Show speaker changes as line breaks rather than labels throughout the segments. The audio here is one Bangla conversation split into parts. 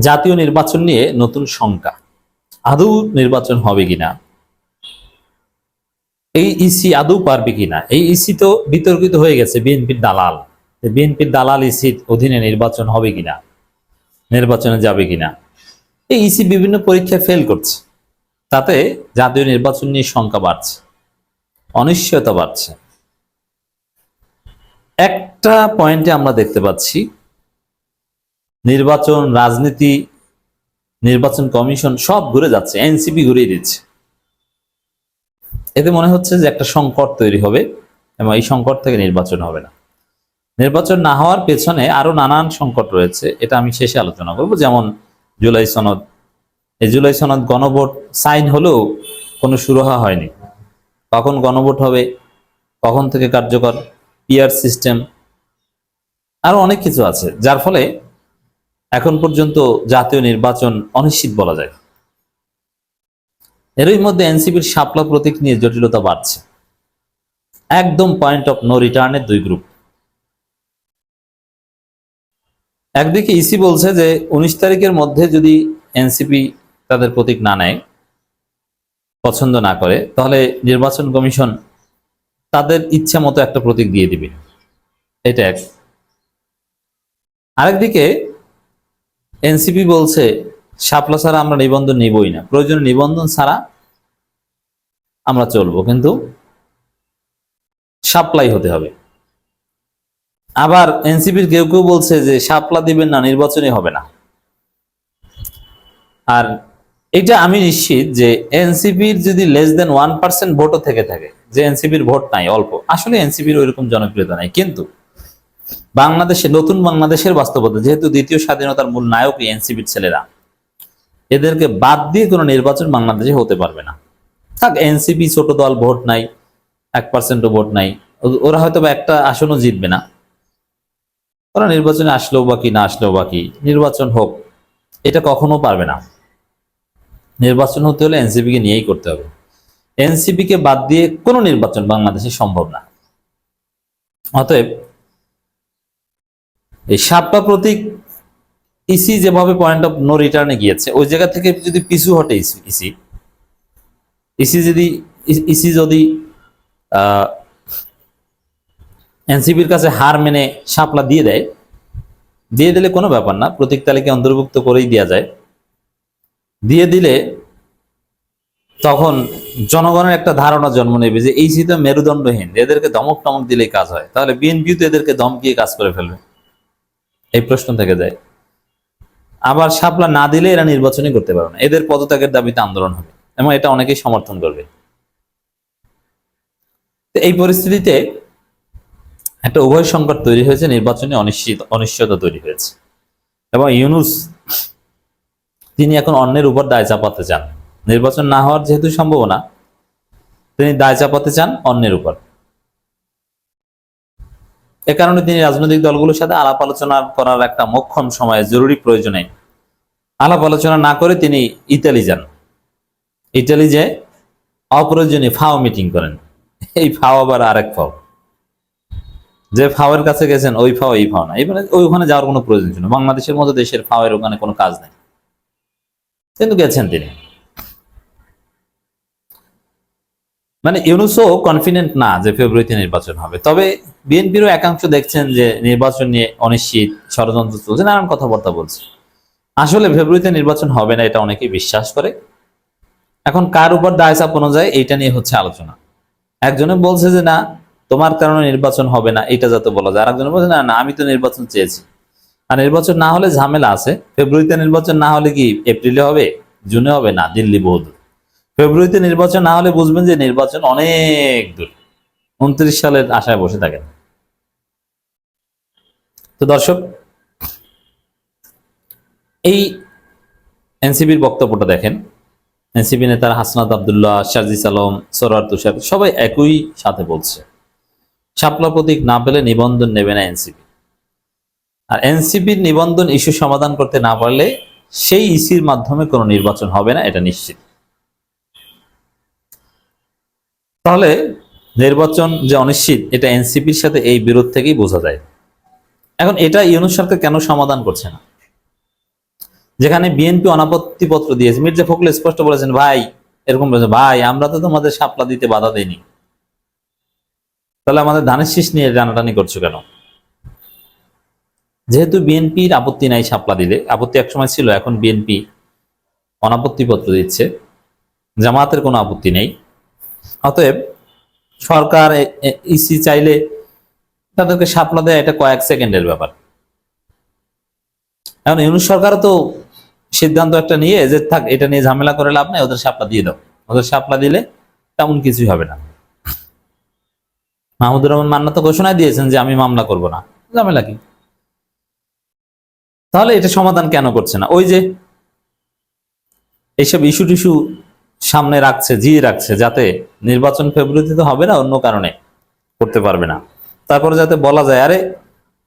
জাতীয় নির্বাচন নিয়ে নতুন শঙ্কা। আদৌ নির্বাচন হবে কিনা? এই ইসি আদৌ পারবে কিনা? এই ইসি তো বিতর্কিত হয়ে গেছে বিএনপির দালাল। বিএনপির দালাল ইসির অধীনে নির্বাচন হবে কিনা? নির্বাচনে যাবে কিনা? এই ইসি বিভিন্ন পরীক্ষায় ফেল করছে। তাতে জাতীয় নির্বাচন নিয়ে শঙ্কা বাড়ছে। অনিশ্চয়তা বাড়ছে। একটা পয়েন্টে আমরা দেখতে পাচ্ছি নির্বাচন, রাজনীতি, নির্বাচন কমিশন সব ঘুরে যাচ্ছে, এনসিপি ঘুরিয়ে দিচ্ছে। এতে মনে হচ্ছে যে একটা সংকট তৈরি হবে এবং এই সংকট থেকে নির্বাচন হবে না। নির্বাচন না হওয়ার পেছনে আরও নানান সংকট রয়েছে, এটা আমি শেষে আলোচনা করব। যেমন জুলাই সনদ। এই জুলাই সনদ গণভোট সাইন হলেও কোনো সুরাহা হয়নি। কখন গণভোট হবে, কখন থেকে কার্যকর পিয়ার সিস্টেম, আরও অনেক কিছু আছে। যার ফলে এখন পর্যন্ত জাতীয় নির্বাচন অনিশ্চিত বলা যায়। এরই মধ্যে এনসিপির শাপলা প্রতীক নিয়ে জটিলতা বাড়ছে। একদম পয়েন্ট অফ নো রিটার্নের দুই গ্রুপ একদিকে ইসি বলছে যে, উনিশ তারিখের মধ্যে যদি এনসিপি তাদের প্রতীক না নেয়, পছন্দ না করে, তাহলে নির্বাচন কমিশন তাদের ইচ্ছা মতো একটা প্রতীক দিয়ে দিবে। এটা এক। আরেকদিকে এনসিপি বলছে, শাপলা ছাড়া আমরা নিবন্ধন নিবই না। প্রয়োজনে নিবন্ধন ছাড়া আমরা চলবো, কিন্তু সাপ্লাই হতে হবে। আবার এনসিপির কেউ কেউ বলছে যে, সাপলা দিবেন না, নির্বাচনই হবে না। আর এটা আমি নিশ্চিত যে, এনসিপির যদি লেস দেন ওয়ান পার্সেন্ট ভোটও থেকে থাকে, যে এনসিপির ভোট নাই, অল্প, আসলে এনসিপির ওইরকম জনপ্রিয়তা নাই। কিন্তু বাংলাদেশে, নতুন বাংলাদেশের বাস্তবতা, যেহেতু দ্বিতীয় স্বাধীনতার মূল নায়ক এনসিপির ছেলেরা, এদেরকে বাদ দিয়ে কোনো নির্বাচন বাংলাদেশে হতে পারবে না। থাক, এনসিপি ছোট দল, ভোট নাই, এক পার্সেন্টও ভোট নাই ওরা হয়তো বা একটা আসনও জিতবে না। ওরা নির্বাচনে আসলেও বা কি, না আসলেও বা কি, নির্বাচন হোক, এটা কখনো পারবে না। নির্বাচন হতে হলে এনসিপি কে নিয়েই করতে হবে। এনসিপি কে বাদ দিয়ে কোনো নির্বাচন বাংলাদেশে সম্ভব না। অতএব এই সাপটা প্রতীক ইসি যেভাবে পয়েন্ট অফ নো রিটার্নে গিয়েছে, ওই জায়গা থেকে যদি পিছু হটে ইসি ইসি ইসি যদি ইসি যদি এনসিপির কাছে হার মেনে শাপলা দিয়ে দেয়, দিয়ে দিলে কোনো ব্যাপার না, প্রতীক তালিকা অন্তর্ভুক্ত করেই দেওয়া যায়। দিয়ে দিলে তখন জনগণের একটা ধারণা জন্ম নেবে যে এই শীতে মেরুদণ্ডহীন, এদেরকে ধমক টমক দিলেই কাজ হয়। তাহলে বিএনপি তো এদেরকে ধমকিয়ে কাজ করে ফেলবে। এই প্রশ্ন থেকে যায়। আবার শাপলা না দিলে এরা নির্বাচনই করতে পারবে না। এদের পদত্যাগের দাবিতে আন্দোলন হবে এবং এটা অনেকেই সমর্থন করবে। এই পরিস্থিতিতে একটা উভয় সংকট তৈরি হয়েছে, নির্বাচনে অনিশ্চিত, অনিশ্চয়তা তৈরি হয়েছে। এবং ইউনুস, তিনি এখন অন্যের উপর দায় চাপাতে চান। নির্বাচন না হওয়ার যেহেতু সম্ভাবনা, তিনি দায় চাপাতে চান অন্যের উপর। এ কারণে তিনি রাজনৈতিক দলগুলোর সাথে আলাপ আলোচনা করার একটা মক্ষম সময়ে, জরুরি প্রয়োজনে। আলাপ আলোচনা না করে তিনি ইতালি যান। ইতালি যে অপ্রয়োজনীয় ফাও মিটিং করেন। এই ফাও আবার আরেক ফাও। যে ফাওয়ের কাছে গেছেন, ওই ফাও, এই ফাও না। এবারে ওইখানে যাওয়ার কোনো প্রয়োজন ছিল বাংলাদেশের মতো দেশের ফাওয়ের ওখানে কোনো কাজ নেই। কিন্তু গেছেন তিনি। মানে ইউনুসও কনফিডেন্ট না যে ফেব্রুয়ারিতে নির্বাচন হবে। তবে বিএনপিরও একাংশ দেখছেন যে নির্বাচন নিয়ে অনিশ্চিত ষড়যন্ত্র চলছে, নানান কথাবার্তা বলছে। আসলে ফেব্রুয়ারিতে নির্বাচন হবে না, এটা অনেকেই বিশ্বাস করে। এখন কার উপর দায় চাপ অনুযায়ী এইটা নিয়ে হচ্ছে আলোচনা। একজনে বলছে যে, না, তোমার কারণে নির্বাচন হবে না এটা যাতে বলা যায়। আরেকজনে বলছে, না না, আমি তো নির্বাচন চেয়েছি। আর নির্বাচন না হলে ঝামেলা আছে। ফেব্রুয়ারিতে নির্বাচন না হলে কি এপ্রিলে হবে, জুনে হবে? না, দিল্লি বহু দূর। ফেব্রুয়ারিতে নির্বাচন না হলে বুঝবেন যে নির্বাচন অনেক দূর। উনত্রিশ সালের আশায় বসে থাকেন। তো দর্শক, এই এনসিবির বক্তব্যটা দেখেন। এনসিপি নেতার হাসনাত আবদুল্লাহ শারজিস আলম সরার তুষার, সবাই একই সাথে বলছে। শাপলা প্রতীক না পেলে নিবন্ধন নেবে না এনসিপি আর এনসিপির নিবন্ধন ইস্যু সমাধান করতে না পারলে সেই ইসির মাধ্যমে কোনো নির্বাচন হবে না, এটা নিশ্চিত। তাহলে নির্বাচন যে অনিশ্চিত, এটা এনসিপির সাথে এই বিরোধ থেকেই বোঝা যায়। এখন এটা ইউনুস সরকার কেন সমাধান করছে না? যেখানে বিএনপি অনাপত্তি পত্র দিয়েছে। মির্জা ফখরুল স্পষ্ট বলেছেন, ভাই, এরকম বলেছে, ভাই, আমরা তো তোমাদের সাপলা দিতে বাধা দেইনি। তাহলে আমাদের ধানের শীষ নিয়ে টানাটানি করছ কেন? যেহেতু বিএনপির আপত্তি নাই সাপলা দিলে আপত্তি একসময় ছিল, এখন বিএনপি অনাপত্তি পত্র দিচ্ছে। জামাতের কোনো আপত্তি নেই। অতএব সরকার ইসি চাইলে তাদেরকে শাপলা দেয় এটা কয়েক সেকেন্ডের ব্যাপার। এখন ইউনুস সরকারও তো সিদ্ধান্ত একটা নিয়ে যে থাক, এটা নিয়ে ঝামেলা করে লাভ নেই, ওদের শাপলা দিয়ে দাও। ওদের শাপলা দিলে তেমন কিছুই হবে না। মাহমুদুর রহমান মান্না তো ঘোষণা দিয়েছেন যে আমি মামলা করব না। ঝামেলা কি? তাহলে এটা সমাধান কেন করছে না? ওই যে এইসব ইস্যু টিস্যু সামনে রাখছে, জিয়ে রাখছে, যাতে নির্বাচন ফেব্রুয়ারিতে তো হবে না, অন্য কারণে করতে পারবে না। তারপরে যাতে বলা যায়, আরে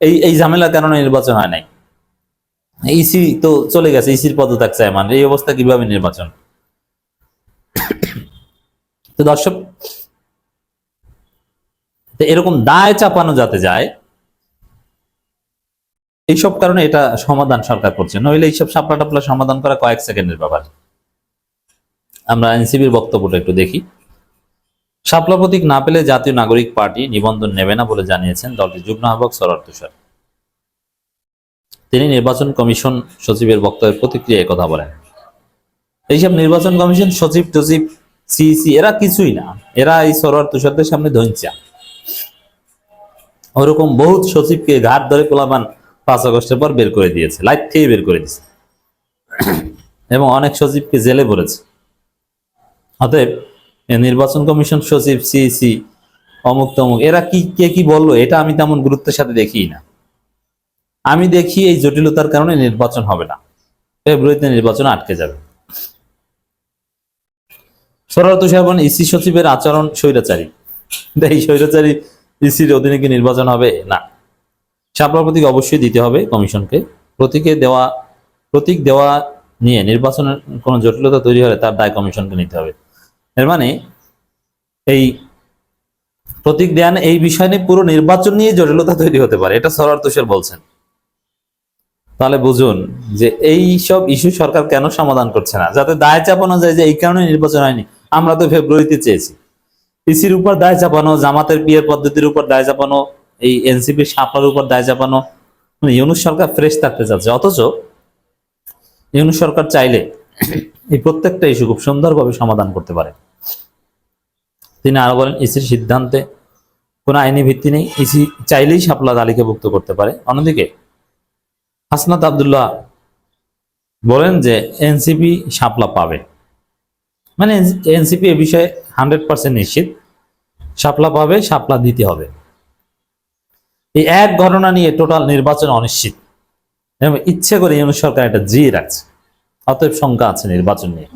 এই এই ঝামেলার কারণে নির্বাচন হয় নাই? ইসি তো চলে গেছে ইসির পদত্যাগ চায় মানে এই অবস্থা কীভাবে নির্বাচন? তো দর্শক এরকম দায় চাপানো যাতে যায়, এইসব কারণে এটা সমাধান সরকার করছে। নইলে এইসব সাপলা টাপলা সমাধান করা কয়েক সেকেন্ডের ব্যাপার। আমরা এনসিবির বক্তব্যটা একটু দেখি। শাপলা প্রতীক না পেলে জাতীয় নাগরিক পার্টি নিবন্ধন নেবে না বলে জানিয়েছেন দলটির যুগ্ম আহ্বায়ক সরার তুষার। তিনি নির্বাচন কমিশন সচিবের বক্তব্যের প্রতিক্রিয়ায় কথা বলেন। এইসব নির্বাচন কমিশন সচিব টচিব সিইসি, এরা কিছুই না। এরা এই সরোয়ার তুষারদের সামনে ধৈঞ্চা ওরকম বহুত সচিবকে ঘাট ধরে কোলামান পাঁচ আগস্টের পর বের করে দিয়েছে লাইট থেকে বের করে দিয়েছে। এবং অনেক সচিবকে জেলে পড়েছে অতএব নির্বাচন কমিশন সচিব সিইসি অমুক তমুক, এরা কি, কে কি বলল, এটা আমি তেমন গুরুত্বের সাথে দেখি না। আমি দেখি এই জটিলতার কারণে নির্বাচন হবে না। ফেব্রুয়ারিতে নির্বাচন আটকে যাবে। সরারত ইসি সচিবের আচরণ স্বৈরাচারী। এই স্বৈরাচারী ইসির অধীনে কি নির্বাচন হবে? না। শাপলা প্রতীক অবশ্যই দিতে হবে কমিশনকে। প্রতীকে দেওয়া, প্রতীক দেওয়া নিয়ে নির্বাচনের কোনো জটিলতা তৈরি হলে তার দায় কমিশনকে নিতে হবে। এর মানে এই প্রতীক দেয়ান এই বিষয় নিয়ে পুরো নির্বাচন নিয়ে জটিলতা তৈরি হতে পারে। এটা সরার তুষার বলছেন। তাহলে বুঝুন যে এই সব ইস্যু সরকার কেন সমাধান করছে না? যাতে দায় চাপানো যায় যে এই কারণে নির্বাচন হয়নি। আমরা তো ফেব্রুয়ারিতে চেয়েছি। ইসির উপর দায় চাপানো, জামাতের বিয়ের পদ্ধতির উপর দায় চাপানো, এই এনসিপির সাপলার উপর দায় চাপানো। মানে ইউনুস সরকার ফ্রেশ থাকতে চাচ্ছে। অথচ ইউনুস সরকার চাইলে এই প্রত্যেকটা ইস্যু খুব সুন্দরভাবে সমাধান করতে পারে। তিনি আরও বলেন, ইসির সিদ্ধান্তে কোনো আইনি ভিত্তি নেই। ইসি চাইলেই শাপলা তালিকাভুক্ত করতে পারে। অন্যদিকে হাসনাত আবদুল্লাহ বলেন যে, এনসিপি শাপলা পাবে। মানে এনসিপি এ বিষয়ে হান্ড্রেড পার্সেন্ট নিশ্চিত। শাপলা পাবে, শাপলা দিতে হবে। এই এক ঘটনা নিয়ে টোটাল নির্বাচন অনিশ্চিত। ইচ্ছে করে ইউনুস সরকার এটা জিয়ে রাখছে। অতএব শঙ্কা আছে নির্বাচন নিয়ে।